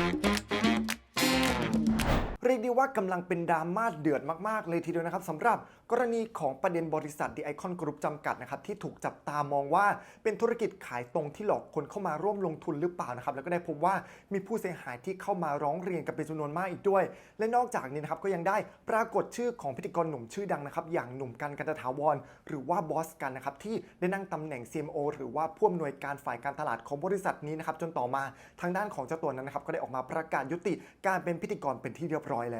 Mm-hmm. ยกว่ากำลังเป็นดราม่าเดือดมากๆ เลยทีเดียวนะครับสำหรับกรณีของประเด็นบริษัท The Icon Group จำกัดนะครับที่ถูกจับตามองว่าเป็นธุรกิจขายตรงที่หลอกคนเข้ามาร่วมลงทุนหรือเปล่านะครับแล้วก็ได้พบว่ามีผู้เสียหายที่เข้ามาร้องเรียนกันเป็นจำนวนมากอีกด้วย และนอกจากนี้นะครับก็ยังได้ปรากฏชื่อของพิธีกรหนุ่มชื่อดังนะครับอย่างหนุ่มกันกันตถาวร หรือว่าบอสกันนะครับที่ได้นั่งตำแหน่ง CMO หรือว่าผู้อำนวยการฝ่ายการตลาดของบริษัทนี้นะครับจนต่อมาทางด้านของเจ้าตัวนั้นนะครับก็ได้ออกมาประกาศยุติการเป็นพิธีกรเป็นที่เรียบร้อยแล้ว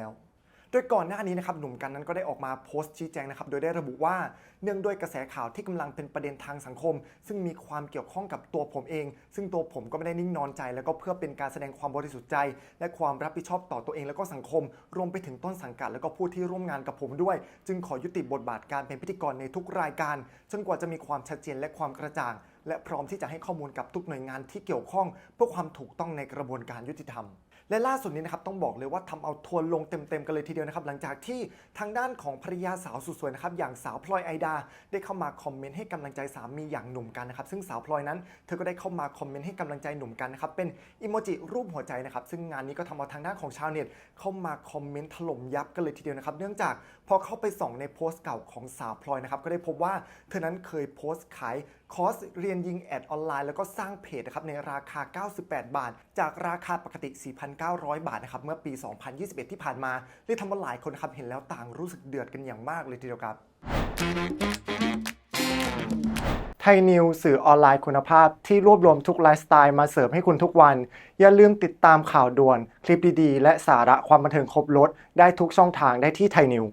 โดยก่อนหน้านี้นะครับหนุ่มกันนั้นก็ได้ออกมาโพสต์ชี้แจงนะครับโดยได้ระบุว่าเนื่องด้วยกระแสข่าวที่กำลังเป็นประเด็นทางสังคม ซึ่งมีความเกี่ยวข้องกับตัวผมเอง ซึ่งตัวผมก็ไม่ได้นิ่งนอนใจ แล้วก็เพื่อเป็นการแสดงความบริสุทธิ์ใจ และความรับผิดชอบต่อตัวเองแล้วก็สังคม รวมไปถึงต้นสังกัดแล้วก็ผู้ที่ร่วมงานกับผมด้วย จึงขอยุติบทบาทการเป็นพิธีกรในทุกรายการ จนกว่าจะมีความชัดเจนและความกระจ่าง และพร้อมที่จะให้ข้อมูลกับทุกหน่วยงานที่เกี่ยวข้อง เพื่อความถูกต้องในกระบวนการยุติธรรม และล่าสุดนี้นะครับต้องบอกเลยว่าทำเอาทัวร์ลงเต็มๆกันเลยทีเดียวนะครับ หลังจากที่ทางด้านของภรรยาสาวสุดสวยนะครับอย่างสาวพลอยไอดา ได้เข้ามาคอมเมนต์ให้กำลังใจสามีอย่างหนุ่มกันนะครับซึ่งสาวพลอยนั้นเธอก็ได้เข้ามาคอมเมนต์ให้กำลังใจหนุ่มกันนะครับเป็นอิโมจิรูปหัวใจนะครับซึ่งงานนี้ก็ทำเอาทางด้านของชาวเน็ตเข้ามาคอมเมนต์ถล่มยับกันเลยทีเดียวนะครับเนื่องจากพอเข้าไปส่องในโพสต์เก่าของสาวพลอยนะครับก็ได้พบว่าเธอนั้นเคยโพสต์ขายคอร์สเรียนยิงแอดออนไลน์แล้วก็สร้างเพจนะครับในราคา 98 บาท จากราคาปกติ 4,900 บาทนะครับเมื่อปี 2021 ที่ผ่านมาเลยทำให้หลายคนครับเห็นแล้วต่างรู้สึกเดือดกันอย่างมากเลยทีเดียวครับไทยนิวสื่อออนไลน์คุณภาพที่รวบรวมทุกไลฟ์สไตล์มาเสิร์ฟให้คุณทุกวัน อย่าลืมติดตามข่าวด่วน คลิปดีๆ และสาระความบันเทิงครบรถได้ทุกช่องทางได้ที่ไทยนิว